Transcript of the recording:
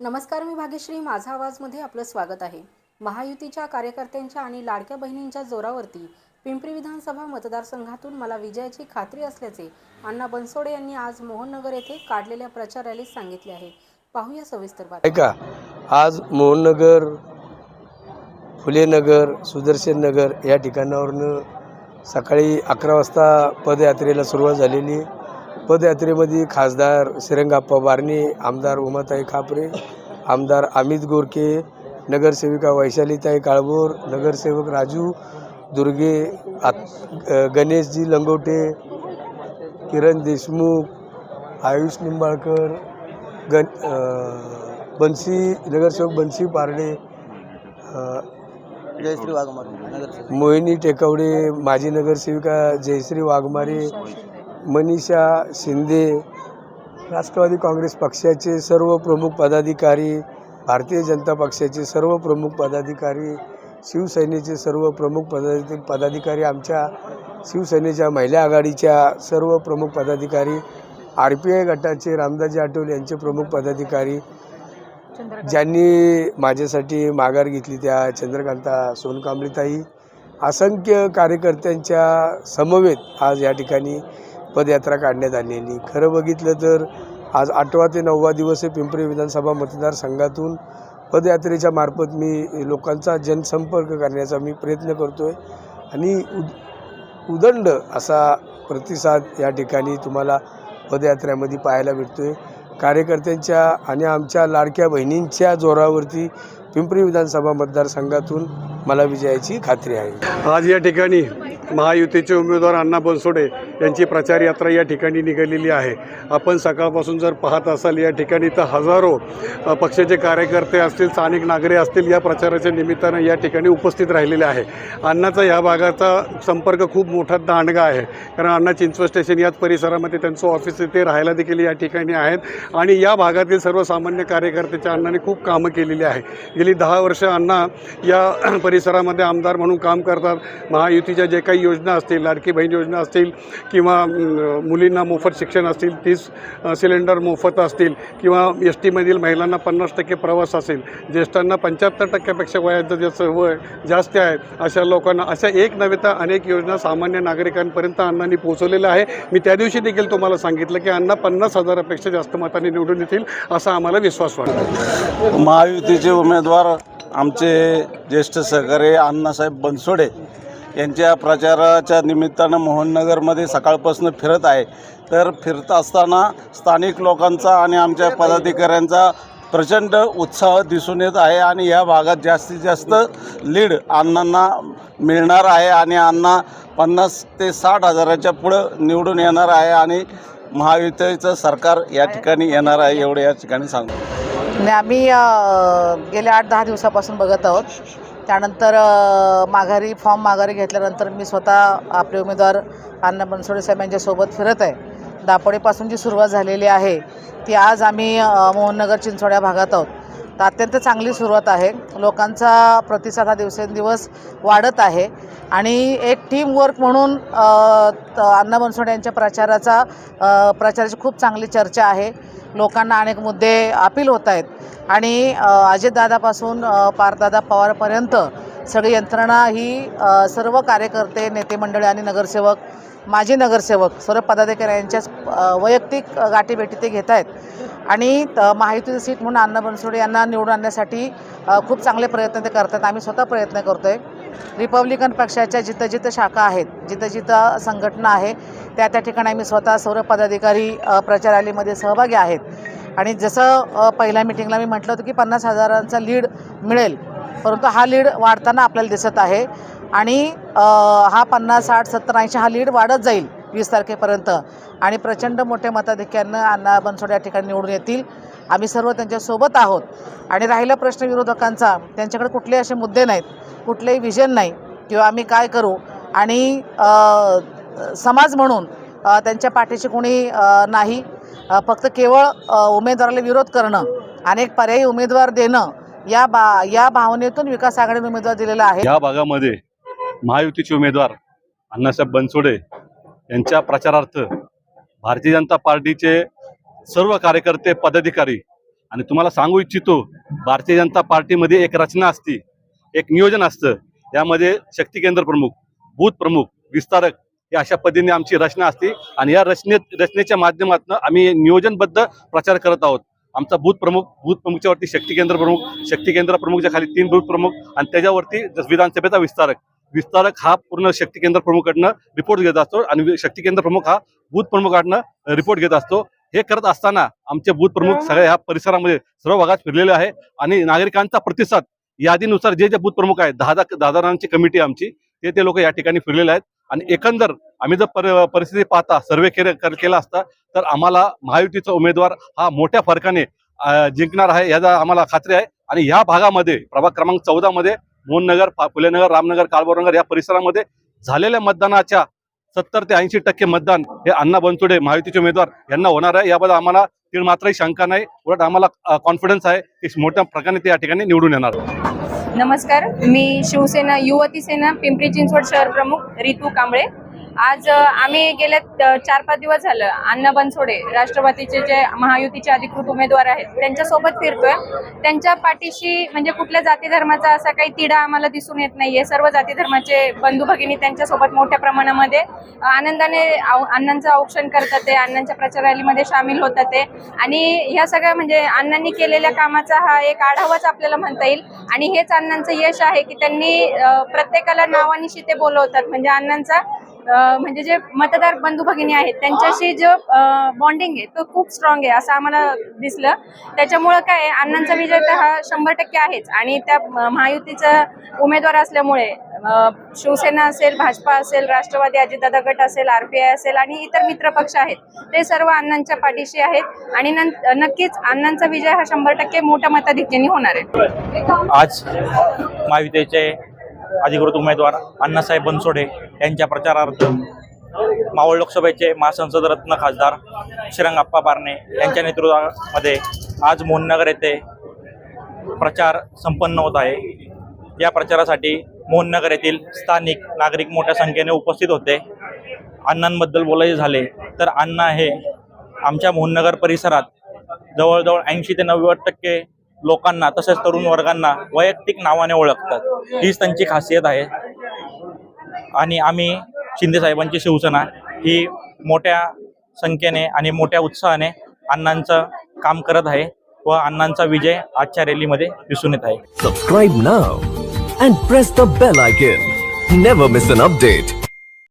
नमस्कार मी भाग्यश्री. माझा आवाजमध्ये आपलं स्वागत आहे. महायुतीच्या कार्यकर्त्यांच्या आणि लाडक्या बहिणींच्या जोरावरती पिंपरी विधानसभा मतदारसंघातून मला विजयाची खात्री असल्याचे अण्णा बनसोडे यांनी आज मोहननगर येथे काढलेल्या प्रचार रॅलीत सांगितले आहे. पाहूया सविस्तर बातमी ऐका आज मोहननगर फुलेनगर सुदर्शन नगर या ठिकाणावरनं सकाळी अकरा वाजता पदयात्रेला सुरुवात झालेली पदयात्रेमध्ये खासदार श्रीरंगाप्पा बारणे आमदार उमाताई खापरे आमदार अमित गोरके नगरसेविका वैशालीताई काळभोर नगरसेवक राजू दुर्गे आत अ, गणेशजी लंगोटे किरण देशमुख आयुष निंबाळकर गण बन्सी नगरसेवक बन्सी पारडे जयश्री वाघमारे मोहिनी टेकवडे माजी नगरसेविका जयश्री वाघमारे मनीषा शिंदे राष्ट्रवादी काँग्रेस पक्षाचे सर्व प्रमुख पदाधिकारी भारतीय जनता पक्षाचे सर्व प्रमुख पदाधिकारी शिवसेनेचे सर्व प्रमुख पदाधिक पदाधिकारी आमच्या शिवसेनेच्या महिला आघाडीच्या सर्व प्रमुख पदाधिकारी आर पी आय गटाचे रामदासजी आठवले यांचे प्रमुख पदाधिकारी ज्यांनी माझ्यासाठी माघार घेतली त्या चंद्रकांता सोनकांबळीताई असंख्य कार्यकर्त्यांच्या समवेत आज या ठिकाणी पदयात्रा काढण्यात आलेली. खरं बघितलं तर आज आठवा ते नववा दिवस हे पिंपरी विधानसभा मतदारसंघातून. पदयात्रेच्या मार्फत मी लोकांचा जनसंपर्क करण्याचा मी प्रयत्न करतो आहे आणि उद उदंड असा प्रतिसाद या ठिकाणी तुम्हाला पदयात्रेमध्ये पाहायला भेटतो आहे कार्यकर्त्यांच्या आणि आमच्या लाडक्या बहिणींच्या जोरावरती पिंपरी विधानसभा मतदारसंघातून मला विजयाची खात्री आहे. आज या ठिकाणी महायुतीचे उमेदवार अण्णा बनसोडे यांची प्रचार यात्रा या ठिकाणी निघालेली आहे. आपण सकाळपासून जर पाहत असाल या ठिकाणी तर हजारो पक्षाचे कार्यकर्ते असतील स्थानिक नागरिक असतील या प्रचाराच्या निमित्तानं या ठिकाणी उपस्थित राहिलेले आहे. अण्णाचा ह्या भागाचा संपर्क खूप मोठा दांडगा आहे. कारण अण्णा चिंचवड स्टेशन याच परिसरामध्ये त्यांचं ऑफिस इथे राहायला देखील या ठिकाणी आहेत. आणि या भागातील सर्वसामान्य कार्यकर्त्याच्या अण्णाने खूप कामं केलेली आहे. गेली दहा वर्ष अण्णा या परिसरामध्ये आमदार म्हणून काम करतात. महायुतीच्या जे काही योजना असतील लाडकी बहीण योजना असतील किंवा मुलींना मोफत शिक्षण असतील तीस सिलेंडर मोफत असतील किंवा एस टीमधील महिलांना पन्नास टक्के प्रवास असेल ज्येष्ठांना पंच्याहत्तर टक्क्यापेक्षा वयाचं ज्याचं वय जास्त आहे अशा लोकांना अशा एक नव्हे तर अनेक योजना सामान्य नागरिकांपर्यंत अण्णांनी पोहोचवलेल्या आहे मी त्या दिवशी देखील तुम्हाला सांगितलं की अण्णा पन्नास हजारापेक्षा जास्त मतांनी निवडून येतील असा आम्हाला विश्वास वाटतो. महायुतीचे उमेदवार आमचे ज्येष्ठ सहकारी अण्णासाहेब बनसोडे यांच्या प्रचाराच्या निमित्तानं मोहननगरमध्ये सकाळपासून फिरत आहे. तर फिरत असताना स्थानिक लोकांचा आणि आमच्या पदाधिकाऱ्यांचा प्रचंड उत्साह दिसून येत आहे आणि या भागात जास्तीत जास्त लीड अण्णांना मिळणार आहे आणि अण्णा पन्नास ते साठ हजाराच्या पुढं निवडून येणार आहे आणि महायुतीचं सरकार या ठिकाणी येणार आहे एवढं या ठिकाणी सांगतो. आम्ही गेल्या आठ दहा दिवसापासून बघत आहोत. त्यानंतर माघारी फॉर्म माघारी घेतल्यानंतर मी स्वतः आपले उमेदवार अण्णा बनसोडे साहेब यांच्यासोबत फिरत आहे. दापोडीपासून जी सुरुवात झालेली आहे ती आज आम्ही मोहननगर चिंचोड्या भागात आहोत. तर अत्यंत चांगली सुरुवात आहे. लोकांचा प्रतिसाद हा दिवसेंदिवस वाढत आहे आणि एक टीम वर्क म्हणून अण्णा बनसोडे यांच्या प्रचाराचा प्रचाराची खूप चांगली चर्चा आहे. लोकांना अनेक मुद्दे अपील होत आहेत. आणि अजितदादापासून पारदादा पवारपर्यंत सगळी यंत्रणा ही सर्व कार्यकर्ते नेते मंडळी आणि नगरसेवक माजी नगरसेवक सर्व पदाधिकारी यांच्याच वैयक्तिक गाठीभेटी ते घेत आहेत आणि त- सीट म्हणून अण्णा बनसोडे यांना निवडून आणण्यासाठी खूप चांगले प्रयत्न ते करतात. आम्ही स्वतः प्रयत्न करतो आहे रिपब्लिकन पक्षाच्या जिथं जिथं शाखा आहेत जिथं जिथं संघटना आहे त्या त्या ठिकाणी आम्ही स्वतः सर्व पदाधिकारी प्रचार रॅलीमध्ये सहभागी आहेत. आणि जसं पहिल्या मिटिंगला मी म्हटलं होतं की पन्नास हजारांचा लीड मिळेल. परंतु हा लीड वाढताना आपल्याला दिसत आहे. आणि हा पन्नास साठ सत्तर ऐंशी हा लीड वाढत जाईल वीस तारखेपर्यंत. आणि प्रचंड मोठ्या मताधिक्यानं अण्णा बनसोड या ठिकाणी निवडून येतील. आम्ही सर्व त्यांच्यासोबत आहोत. आणि राहिला प्रश्न विरोधकांचा त्यांच्याकडे कुठले असे मुद्दे नाहीत. कुठलेही विजन नाही. किंवा आम्ही काय करू? आणि समाज म्हणून त्यांच्या पाठीशी कोणी नाही. फक्त केवळ उमेदवाराला विरोध करणं अनेक पर्यायी उमेदवार देणं या बा या भावनेतून विकास आघाडीने उमेदवार दिलेला आहे. या भागामध्ये महायुतीचे उमेदवार अण्णासाहेब बनसोडे यांच्या प्रचारार्थ भारतीय जनता पार्टीचे सर्व कार्यकर्ते पदाधिकारी आणि तुम्हाला सांगू इच्छितो भारतीय जनता पार्टीमध्ये एक रचना असते एक नियोजन असतं. यामध्ये शक्ती केंद्र प्रमुख बूथ प्रमुख विस्तारक या अशा पद्धतीने आमची रचना असते आणि या रचनेत रचनेच्या माध्यमातून आम्ही नियोजनबद्ध प्रचार करत आहोत. आमचा बूथ प्रमुख बूथ प्रमुखच्या वरती शक्ती केंद्र प्रमुख शक्ती केंद्र प्रमुखच्या खाली तीन बूथ प्रमुख आणि त्याच्यावरती विधानसभेचा विस्तारक विस्तारक हा पूर्ण शक्ती केंद्र प्रमुखकडनं रिपोर्ट घेत असतो आणि शक्ती केंद्र प्रमुख हा बूथ प्रमुखाकडनं रिपोर्ट घेत असतो. हे करत असताना आमचे बूथ प्रमुख सगळ्या ह्या परिसरामध्ये सर्व भागात फिरलेले आहे आणि नागरिकांचा प्रतिसाद यादीनुसार जे जे बूथ प्रमुख आहेत दहा दहा दहा जणांची कमिटी आमची ते ते लोक या ठिकाणी फिरलेले आहेत. आणि एकंदर आम्ही जर पर परिस्थिती पाहता सर्वे केले केला असता तर आम्हाला महायुतीचा उमेदवार हा मोठ्या फरकाने जिंकणार आहे याचा आम्हाला खात्री आहे. आणि या भागामध्ये प्रभाग क्रमांक चौदा मध्ये मोहननगर फुलेनगर रामनगर काळबोरनगर या परिसरामध्ये झालेल्या मतदानाच्या सत्तर ते ऐंशी टक्के मतदान हे अण्णा बनसोडे महायुतीचे उमेदवार यांना होणार आहे. याबद्दल आम्हाला तीळ मात्रही शंका नाही. उलट आम्हाला कॉन्फिडन्स आहे की मोठ्या प्रकारे ते या ठिकाणी निवडून येणार. नमस्कार मी शिवसेना युवती सेना पिंपरी चिंचवड शहर प्रमुख रितू कांबळे. आज आम्ही गेल्या चार पाच दिवस झालं. अण्णा बनसोडे राष्ट्रवादीचे जे महायुतीचे अधिकृत उमेदवार आहेत त्यांच्यासोबत फिरतोय. त्यांच्या पाठीशी म्हणजे कुठल्या जाती धर्माचा असा काही तिढा आम्हाला दिसून येत नाहीये. सर्व जाती धर्माचे बंधू भगिनी त्यांच्यासोबत मोठ्या प्रमाणामध्ये आनंदाने अण्णांचं औक्षण करतात ते अण्णांच्या प्रचार रॅलीमध्ये सामील होतात ते. आणि ह्या सगळ्या म्हणजे अण्णांनी केलेल्या कामाचा हा एक आढावाच आपल्याला म्हणता येईल. आणि हेच अण्णांचं यश आहे की त्यांनी प्रत्येकाला नावानिशी ते बोलवतात. म्हणजे अण्णांचा म्हणजे जे मतदार बंधू भगिनी आहेत त्यांच्याशी जो बॉन्डिंग आहे तो खूप स्ट्रॉंग आहे असं आम्हाला दिसलं. त्याच्यामुळं काय आहे, अण्णांचा विजय तर हा शंभर टक्के आहेच. आणि त्या महायुतीचा उमेदवार असल्यामुळे शिवसेना असेल भाजपा असेल राष्ट्रवादी अजितदादा गट असेल आर पी आय असेल आणि इतर मित्र पक्ष आहेत ते सर्व अण्णांच्या पाठीशी आहेत. आणि नक्कीच अण्णांचा विजय हा शंभर टक्के मोठ्या मताधिक्याने होणार आहे. आज महायुतीचे अधिकृत उमेदवार अण्णासाहेब बनसोडे यांच्या प्रचारार्थ मावळ लोकसभेचे महासंसद रत्न खासदार श्रीरंगाप्पा बारणे यांच्या नेतृत्वामध्ये आज मोहननगर येथे प्रचार संपन्न होत आहे. या प्रचारासाठी मोहननगर येथील स्थानिक नागरिक मोठ्या संख्येने उपस्थित होते. अण्णांबद्दल बोलायचे झाले तर अण्णा हे आमच्या मोहननगर परिसरात जवळजवळ ऐंशी ते नव्वद टक्के लोकांना तसेच तरुण वर्गांना वैयक्तिक नावाने ओळखतात. हीच त्यांची खासियत आहे. आणि आम्ही शिंदेसाहेबांची शिवसेना ही मोठ्या संख्येने आणि मोठ्या उत्साहाने अण्णांचं काम करत आहे व अण्णांचा विजय आजच्या रॅलीमध्ये दिसून येत आहे. Subscribe now and press the bell icon never miss an update